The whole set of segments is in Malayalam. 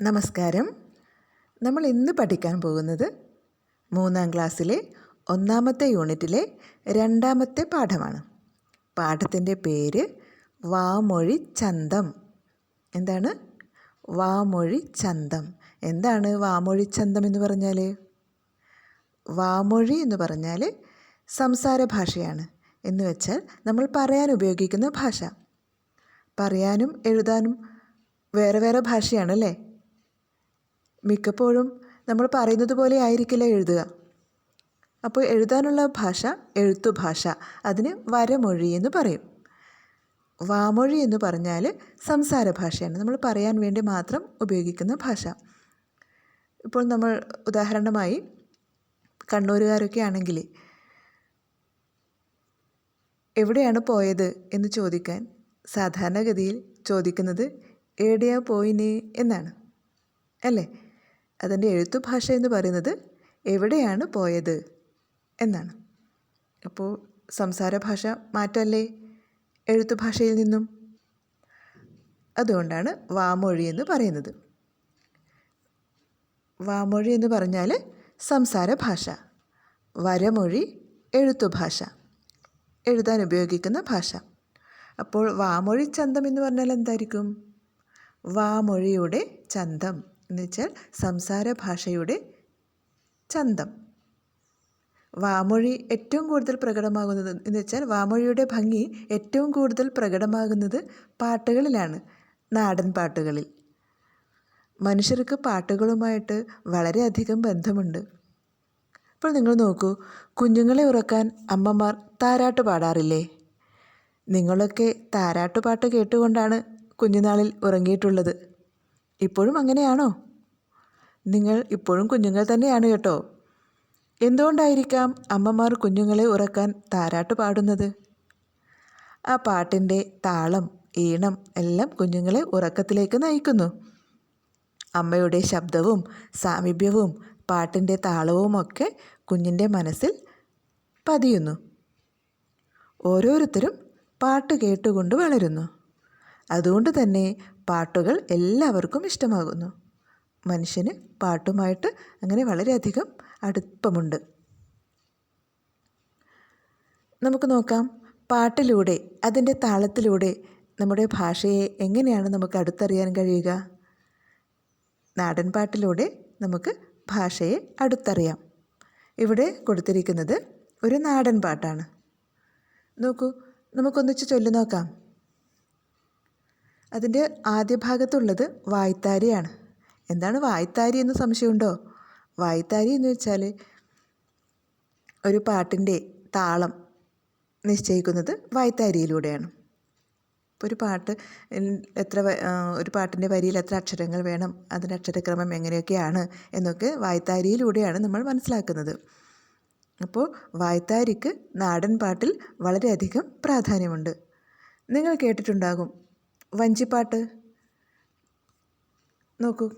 നമസ്കാരം. നമ്മൾ ഇന്ന് പഠിക്കാൻ പോകുന്നത് മൂന്നാം ക്ലാസ്സിലെ ഒന്നാമത്തെ യൂണിറ്റിലെ രണ്ടാമത്തെ പാഠമാണ്. പാഠത്തിന്റെ പേര് വാമൊഴി ചന്തം. എന്താണ്? വാമൊഴി ചന്തം. എന്താണ് വാമൊഴി ചന്തം എന്ന് പറഞ്ഞാൽ വാമൊഴി എന്ന് പറഞ്ഞാൽ സംസാര ഭാഷയാണ്. എന്ന് വെച്ചാൽ നമ്മൾ പറയാൻ ഉപയോഗിക്കുന്ന ഭാഷ. പറയാനും എഴുതാനും വേറെ വേറെ ഭാഷയാണ് അല്ലേ മിക്കപ്പോഴും നമ്മൾ പറയുന്നത് പോലെ ആയിരിക്കില്ല എഴുതുക. അപ്പോൾ എഴുതാനുള്ള ഭാഷ എഴുത്തുഭാഷ. അതിന് വരമൊഴി എന്ന് പറയും. വാമൊഴി എന്ന് പറഞ്ഞാൽ സംസാര ഭാഷയാണ് നമ്മൾ പറയാൻ വേണ്ടി മാത്രം ഉപയോഗിക്കുന്ന ഭാഷ. ഇപ്പോൾ നമ്മൾ ഉദാഹരണമായി കണ്ണൂരുകാരൊക്കെ ആണെങ്കിൽ എവിടെയാണ് പോയത് എന്ന് ചോദിക്കാൻ സാധാരണഗതിയിൽ ചോദിക്കുന്നത് എവിടെയാ പോയിന് എന്നാണ്. അല്ലേ? അതിന്റെ എഴുത്തു ഭാഷ എന്ന് പറയുന്നത് എവിടെയാണ് പോയത് എന്നാണ്. അപ്പോൾ സംസാര ഭാഷ മാറ്റമല്ലേ എഴുത്തു ഭാഷയിൽ നിന്നും? അതുകൊണ്ടാണ് വാമൊഴി എന്ന് പറയുന്നത്. വാമൊഴി എന്ന് പറഞ്ഞാൽ സംസാര ഭാഷ വരമൊഴി എഴുത്തു ഭാഷ എഴുതാൻ ഉപയോഗിക്കുന്ന ഭാഷ. അപ്പോൾ വാമൊഴി ചന്തം എന്ന് പറഞ്ഞാൽ എന്തായിരിക്കും? വാമൊഴിയുടെ ചന്തം. എന്ന് വെച്ചാൽ സംസാര ഭാഷയുടെ ചന്തം. വാമൊഴി ഏറ്റവും കൂടുതൽ പ്രകടമാകുന്നത് എന്ന് വെച്ചാൽ വാമൊഴിയുടെ ഭംഗി ഏറ്റവും കൂടുതൽ പ്രകടമാകുന്നത് പാട്ടുകളിലാണ് നാടൻ പാട്ടുകളിൽ. മനുഷ്യർക്ക് പാട്ടുകളുമായിട്ട് വളരെയധികം ബന്ധമുണ്ട്. അപ്പോൾ നിങ്ങൾ നോക്കൂ കുഞ്ഞുങ്ങളെ ഉറക്കാൻ അമ്മമാർ താരാട്ട് പാടാറില്ലേ? നിങ്ങളൊക്കെ താരാട്ട് പാട്ട് കേട്ടുകൊണ്ടാണ് കുഞ്ഞുനാളിൽ ഉറങ്ങിയിട്ടുള്ളത്. ഇപ്പോഴും അങ്ങനെയാണോ? നിങ്ങൾ ഇപ്പോഴും കുഞ്ഞുങ്ങൾ തന്നെയാണ് കേട്ടോ. എന്തുകൊണ്ടായിരിക്കാം അമ്മമാർ കുഞ്ഞുങ്ങളെ ഉറക്കാൻ താരാട്ട് പാടുന്നത്? ആ പാട്ടിന്റെ താളം ഈണം എല്ലാം കുഞ്ഞുങ്ങളെ ഉറക്കത്തിലേക്ക് നയിക്കുന്നു. അമ്മയുടെ ശബ്ദവും സാമീപ്യവും പാട്ടിന്റെ താളവുമൊക്കെ കുഞ്ഞിന്റെ മനസ്സിൽ പതിയുന്നു. ഓരോരുത്തരും പാട്ട് കേട്ടുകൊണ്ട് വളരുന്നു. അതുകൊണ്ട് തന്നെ പാട്ടുകൾ എല്ലാവർക്കും ഇഷ്ടമാകുന്നു. മനുഷ്യന് പാട്ടുമായിട്ട് അങ്ങനെ വളരെയധികം അടുപ്പമുണ്ട്. നമുക്ക് നോക്കാം പാട്ടിലൂടെ അതിന്റെ താളത്തിലൂടെ നമ്മുടെ ഭാഷയെ എങ്ങനെയാണ് നമുക്ക് അടുത്തറിയാൻ കഴിയുക? നാടൻ പാട്ടിലൂടെ നമുക്ക് ഭാഷയെ അടുത്തറിയാം. ഇവിടെ കൊടുത്തിരിക്കുന്നത് ഒരു നാടൻ പാട്ടാണ്. നോക്കൂ നമുക്കൊന്നിച്ച് ചൊല്ലി നോക്കാം. അതിന്റെ ആദ്യ ഭാഗത്തുള്ളത് വായ്ത്താരിയാണ്. എന്താണ് വായ്ത്താരി എന്ന് സംശയമുണ്ടോ? വായ്ത്താരി എന്ന് വെച്ചാൽ ഒരു പാട്ടിന്റെ താളം നിശ്ചയിക്കുന്നത് വായ്ത്താരിയിലൂടെയാണ്. ഇപ്പോൾ ഒരു പാട്ട് എത്ര ഒരു പാട്ടിന്റെ വരിയിൽ എത്ര അക്ഷരങ്ങൾ വേണം അതിന്റെ അക്ഷരക്രമം എങ്ങനെയൊക്കെയാണ് എന്നൊക്കെ വായ്ത്താരിയിലൂടെയാണ് നമ്മൾ മനസ്സിലാക്കുന്നത്. അപ്പോൾ വായ്ത്താരിക്ക് നാടൻ പാട്ടിൽ വളരെയധികം പ്രാധാന്യമുണ്ട്. നിങ്ങൾ കേട്ടിട്ടുണ്ടാകും. വഞ്ചിപ്പാട്ട്. നോക്കൂ.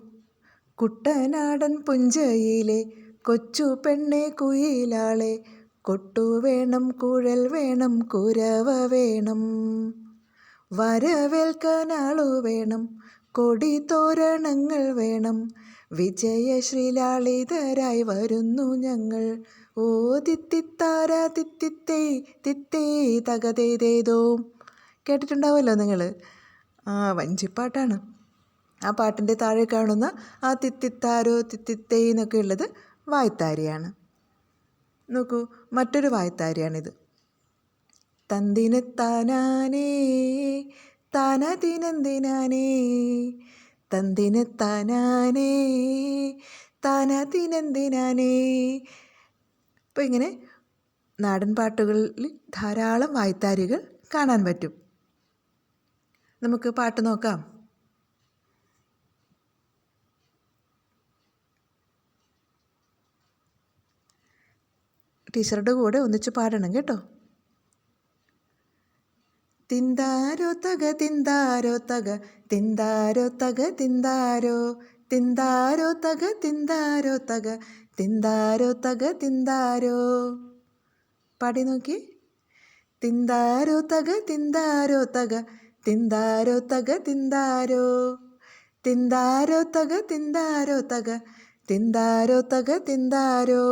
കുട്ടനാടൻ പുഞ്ചയിലെ കൊച്ചു പെണ്ണെ കുയിലാളെ കൊട്ടു വേണം കുഴൽ വേണം കുരവ വേണം. വരവേൽക്കാനാളു വേണം കൊടി തോരണങ്ങൾ വേണം. വിജയശ്രീലാളിതരായി വരുന്നു ഞങ്ങൾ. ഓ തിത്തിത്താര തിത്തിത്തേ തിത്തേ തകതേതേതോ കേട്ടിട്ടുണ്ടാവുമല്ലോ നിങ്ങൾ ആ വഞ്ചിപ്പാട്ടാണ്. ആ പാട്ടിന്റെ താഴെ കാണുന്ന ആ തിത്തിത്താരോ തിത്തിത്തേ എന്നൊക്കെ ഉള്ളത് വായ്ത്താരിയാണ്. നോക്കൂ മറ്റൊരു വായ്ത്താരിയാണിത്. തന്തിന് താനാനേ താനതിനെന്തിനാനേ തന്തിന് താനാനേ താനതിനെന്തിനാനേ. അപ്പോൾ ഇങ്ങനെ നാടൻ പാട്ടുകളിൽ ധാരാളം വായ്ത്താരികൾ കാണാൻ പറ്റും. നമുക്ക് പാട്ട് നോക്കാം. ടീച്ചറുടെ കൂടെ ഒന്നിച്ച് പാടണം കേട്ടോ. തിന്താരോ തക തിന്താരോ തക തിന്താരോ തക തിന്താരോ തിന്താരോ തക തിന്താരോ തക തിന്താരോ തക തിന്താരോ. പാടി നോക്കി. തിന്താരോ തക തിന്താരോ തക തിന്താരോ തക തിന്താരോ? തിന്താരോ തക തിന്താരോ തക? തിന്താരോ തക തിന്താരോ?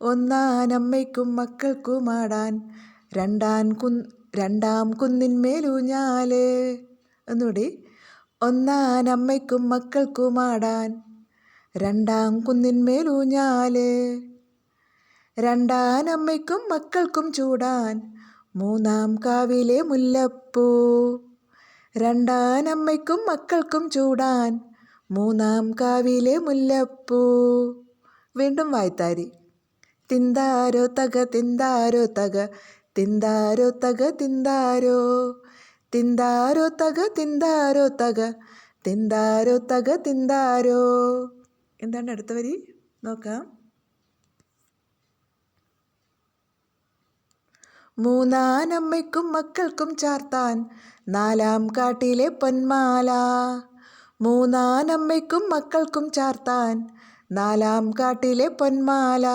ഒന്നാനമ്മയ്ക്കും മക്കൾക്കുമാടാൻ രണ്ടാം കു രണ്ടാം കുന്നിന്മേലൂഞ്ഞാൽ ഒന്നുകൂടി ഒന്നാനമ്മയ്ക്കും മക്കൾക്കുമാടാൻ രണ്ടാം കുന്നിന്മേലൂഞ്ഞാൽ രണ്ടാനമ്മയ്ക്കും മക്കൾക്കും ചൂടാൻ മൂന്നാം കാവിലെ മുല്ലപ്പൂ. രണ്ടാനമ്മയ്ക്കും മക്കൾക്കും ചൂടാൻ മൂന്നാം കാവിലെ മുല്ലപ്പൂ. വീണ്ടും വായ്ത്താരി. തിന്താരോ തക തിന്താരോ തക തിന്താരോ തക തിന്താരോ. തിന്താരോ തക തിന്താരോ തക തിന്താരോ തക തിന്താരോ. എന്താണ് അടുത്ത വരി? നോക്കാം. മൂന്നാനമ്മയ്ക്കും മക്കൾക്കും ചാർത്താൻ നാലാം കാട്ടിലെ പൊന്മാല. മൂന്നാനമ്മയ്ക്കും മക്കൾക്കും ചാർത്താൻ നാലാം കാട്ടിലെ പൊന്മാല.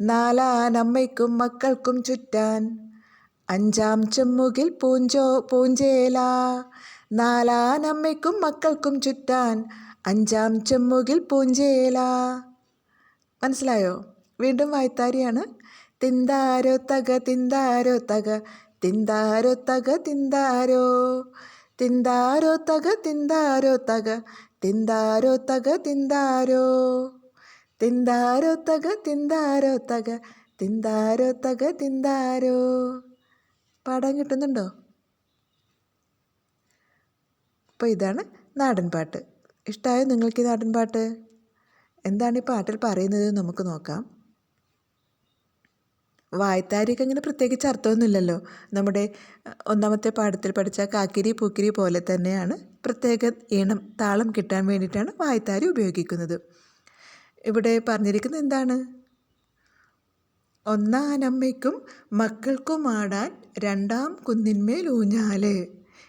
നാലാനമ്മയ്ക്കും മക്കൾക്കും ചുറ്റാൻ അഞ്ചാം ചെമ്മുകിൽ പൂഞ്ചോ പൂഞ്ചേല. നാലാനമ്മയ്ക്കും മക്കൾക്കും ചുറ്റാൻ അഞ്ചാം ചെമ്മുകിൽ പൂഞ്ചേല. മനസ്സിലായോ? വീണ്ടും വായ്ത്താരിയാണ് തിന്താരോ തക തിന്താരോ തക തിന്താരോ തക തിന്താരോ. തിന്താരോ തക തിന്താരോ തക തിന്താരോ തക തിന്താരോ. തിന്താരോ തക തിന്താരോ തക തിന്താരോ തക തിന്താരോ. പാടാൻ കിട്ടുന്നുണ്ടോ? അപ്പോൾ ഇതാണ് നാടൻ പാട്ട്. ഇഷ്ടമായോ നിങ്ങൾക്ക് ഈ നാടൻ പാട്ട്? എന്താണ് ഈ പാട്ടിൽ പറയുന്നത് നമുക്ക് നോക്കാം. വായ്ത്താരിക്ക് അങ്ങനെ പ്രത്യേകിച്ച് അർത്ഥമൊന്നുമില്ലല്ലോ. നമ്മുടെ ഒന്നാമത്തെ പാഠത്തിൽ പഠിച്ച കാക്കിരി പൂക്കിരി പോലെ തന്നെയാണ് പ്രത്യേക ഈണം താളം കിട്ടാൻ വേണ്ടിയിട്ടാണ് വായ്ത്താരി ഉപയോഗിക്കുന്നത്. ഇവിടെ പറഞ്ഞിരിക്കുന്നത് എന്താണ്? ഒന്നാനമ്മയ്ക്കും മക്കൾക്കും ആടാൻ രണ്ടാം കുന്നിന്മേൽ ഊഞ്ഞാൽ.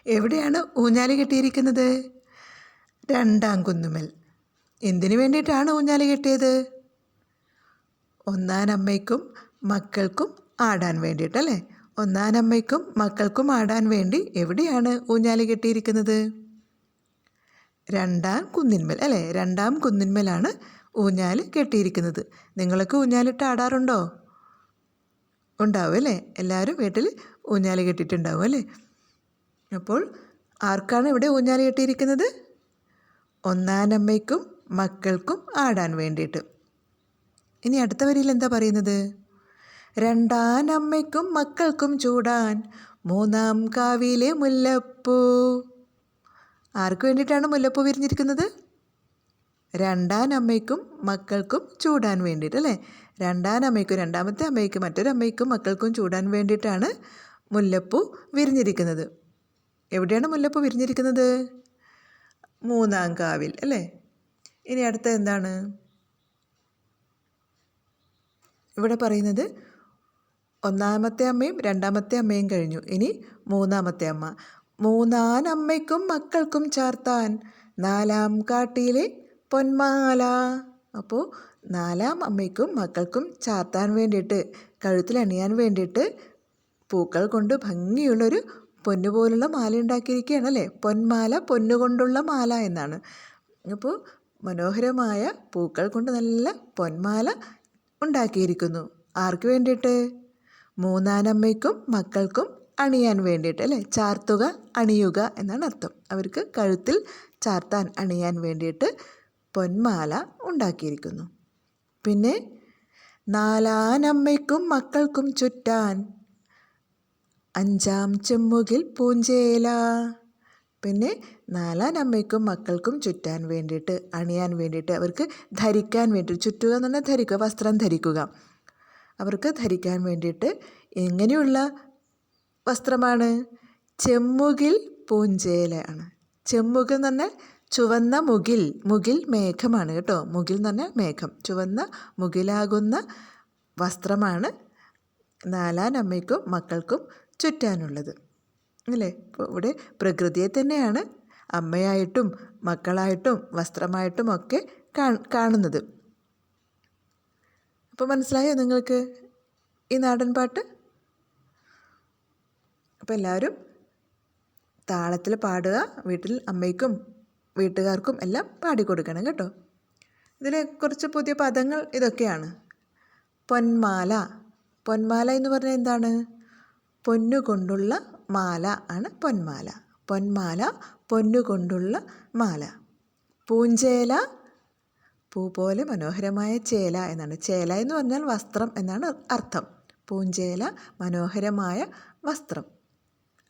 എവിടെയാണ് ഊഞ്ഞാൽ കെട്ടിയിരിക്കുന്നത്? രണ്ടാം കുന്നുമേൽ എന്തിനു വേണ്ടിയിട്ടാണ് ഊഞ്ഞാൽ കെട്ടിയത്? ഒന്നാനമ്മയ്ക്കും മക്കൾക്കും ആടാൻ വേണ്ടിയിട്ടല്ലേ? ഒന്നാനമ്മയ്ക്കും മക്കൾക്കും ആടാൻ വേണ്ടി എവിടെയാണ് ഊഞ്ഞാലി കെട്ടിയിരിക്കുന്നത്? രണ്ടാം കുന്നിന്മേൽ അല്ലേ? രണ്ടാം കുന്നിന്മേലാണ് ഊഞ്ഞാൽ കെട്ടിയിരിക്കുന്നത്. നിങ്ങളൊക്കെ ഊഞ്ഞാലിട്ട് ആടാറുണ്ടോ? ഉണ്ടാവും അല്ലേ? എല്ലാവരും വീട്ടിൽ ഊഞ്ഞാൽ കെട്ടിയിട്ടുണ്ടാവും അല്ലേ? അപ്പോൾ ആർക്കാണ് ഇവിടെ ഊഞ്ഞാൽ കെട്ടിയിരിക്കുന്നത്? ഒന്നാനമ്മയ്ക്കും മക്കൾക്കും ആടാൻ വേണ്ടിയിട്ട്. ഇനി അടുത്ത വരിയിൽ എന്താ പറയുന്നത്? രണ്ടാനമ്മയ്ക്കും മക്കൾക്കും ചൂടാൻ മൂന്നാം കാവിലെ മുല്ലപ്പൂ. ആർക്ക് വേണ്ടിയിട്ടാണ് മുല്ലപ്പൂ വിരിഞ്ഞിരിക്കുന്നത്? രണ്ടാനമ്മയ്ക്കും മക്കൾക്കും ചൂടാൻ വേണ്ടിയിട്ട് അല്ലേ? രണ്ടാനമ്മയ്ക്കും രണ്ടാമത്തെ അമ്മയ്ക്കും മറ്റൊരമ്മയ്ക്കും മക്കൾക്കും ചൂടാൻ വേണ്ടിയിട്ടാണ് മുല്ലപ്പൂ വിരിഞ്ഞിരിക്കുന്നത്. എവിടെയാണ് മുല്ലപ്പൂ വിരിഞ്ഞിരിക്കുന്നത്? മൂന്നാം കാവിൽ അല്ലേ? ഇനി അടുത്ത എന്താണ്? ഇവിടെ പറയുന്നത് ഒന്നാമത്തെ അമ്മയും രണ്ടാമത്തെ അമ്മയും കഴിഞ്ഞു. ഇനി മൂന്നാമത്തെ അമ്മ. മൂന്നാനമ്മയ്ക്കും മക്കൾക്കും ചാർത്താൻ നാലാം കാട്ടിയിലെ പൊന്മാല. അപ്പോൾ നാലാം അമ്മയ്ക്കും മക്കൾക്കും ചാർത്താൻ വേണ്ടിയിട്ട് കഴുത്തിലണിയാൻ വേണ്ടിയിട്ട് പൂക്കൾ കൊണ്ട് ഭംഗിയുള്ളൊരു പൊന്നു പോലുള്ള മാല ഉണ്ടാക്കിയിരിക്കുകയാണ് അല്ലേ? പൊന്മാല പൊന്നുകൊണ്ടുള്ള മാല എന്നാണ്. അപ്പോൾ മനോഹരമായ പൂക്കൾ കൊണ്ട് നല്ല പൊന്മാല ഉണ്ടാക്കിയിരിക്കുന്നു. ആർക്ക് വേണ്ടിയിട്ട്? മൂന്നാനമ്മയ്ക്കും മക്കൾക്കും അണിയാൻ വേണ്ടിയിട്ട് അല്ലേ? ചാർത്തുക അണിയുക എന്നാണ് അർത്ഥം. അവർക്ക് കഴുത്തിൽ ചാർത്താൻ അണിയാൻ വേണ്ടിയിട്ട് പൊന്മാല ഉണ്ടാക്കിയിരിക്കുന്നു. പിന്നെ നാലാനമ്മയ്ക്കും മക്കൾക്കും ചുറ്റാൻ അഞ്ചാം ചെമ്മുകിൽ പൂഞ്ചേല. പിന്നെ നാലാനമ്മയ്ക്കും മക്കൾക്കും ചുറ്റാൻ വേണ്ടിയിട്ട് അണിയാൻ വേണ്ടിയിട്ട് അവർക്ക് ധരിക്കാൻ വേണ്ടി ചുറ്റുക എന്ന് പറഞ്ഞാൽ ധരിക്കുക വസ്ത്രം ധരിക്കുക. അവർക്ക് ധരിക്കാൻ വേണ്ടിയിട്ട് എങ്ങനെയുള്ള വസ്ത്രമാണ്? ചെമ്മുകിൽ പൂഞ്ചേലയാണ് ചെമ്മുകിൽ എന്ന് പറഞ്ഞാൽ ചുവന്ന മുകിൽ മുകിൽ മേഘമാണ് കേട്ടോ. മുകിൽ എന്ന് പറഞ്ഞാൽ മേഘം. ചുവന്ന മുകിലാകുന്ന വസ്ത്രമാണ് നാലാനമ്മയ്ക്കും മക്കൾക്കും ചുറ്റാനുള്ളത്. അല്ലേ? ഇപ്പോൾ ഇവിടെ പ്രകൃതിയെ തന്നെയാണ് അമ്മയായിട്ടും മക്കളായിട്ടും വസ്ത്രമായിട്ടും ഒക്കെ കാണുന്നത്. അപ്പോൾ മനസ്സിലായോ നിങ്ങൾക്ക് ഈ നാടൻ പാട്ട്? അപ്പോൾ എല്ലാവരും താളത്തിൽ പാടുക വീട്ടിൽ അമ്മയ്ക്കും വീട്ടുകാർക്കും എല്ലാം പാടിക്കൊടുക്കണം കേട്ടോ. ഇതിൽ കുറച്ച് പുതിയ പദങ്ങൾ ഇതൊക്കെയാണ്. പൊന്മാല. പൊന്മാല എന്ന് പറഞ്ഞാൽ എന്താണ്? പൊന്നുകൊണ്ടുള്ള മാല ആണ് പൊന്മാല. പൊന്മാല പൊന്നുകൊണ്ടുള്ള മാല. പൂഞ്ചേല പൂ പോലെ മനോഹരമായ ചേല എന്നാണ്. ചേല എന്ന് പറഞ്ഞാൽ വസ്ത്രം എന്നാണ് അർത്ഥം. പൂഞ്ചേല മനോഹരമായ വസ്ത്രം.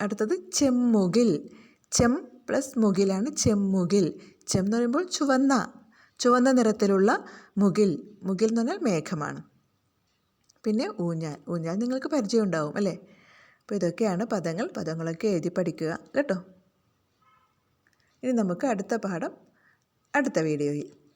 അടുത്തത് ചെമ്മുകിൽ. ചെം പ്ലസ് മുകിലാണ് ചെമ്മുകിൽ. ചെം എന്ന് പറയുമ്പോൾ ചുവന്ന ചുവന്ന നിറത്തിലുള്ള മുകിൽ. മുകിൽ എന്ന് പറഞ്ഞാൽ മേഘമാണ്. പിന്നെ ഊഞ്ഞാൽ. ഊഞ്ഞാൽ നിങ്ങൾക്ക് പരിചയം ഉണ്ടാവും അല്ലേ? അപ്പോൾ ഇതൊക്കെയാണ് പദങ്ങൾ. പദങ്ങളൊക്കെ എഴുതി പഠിക്കുക. കേട്ടോ? ഇനി നമുക്ക് അടുത്ത പാഠം അടുത്ത വീഡിയോയിൽ.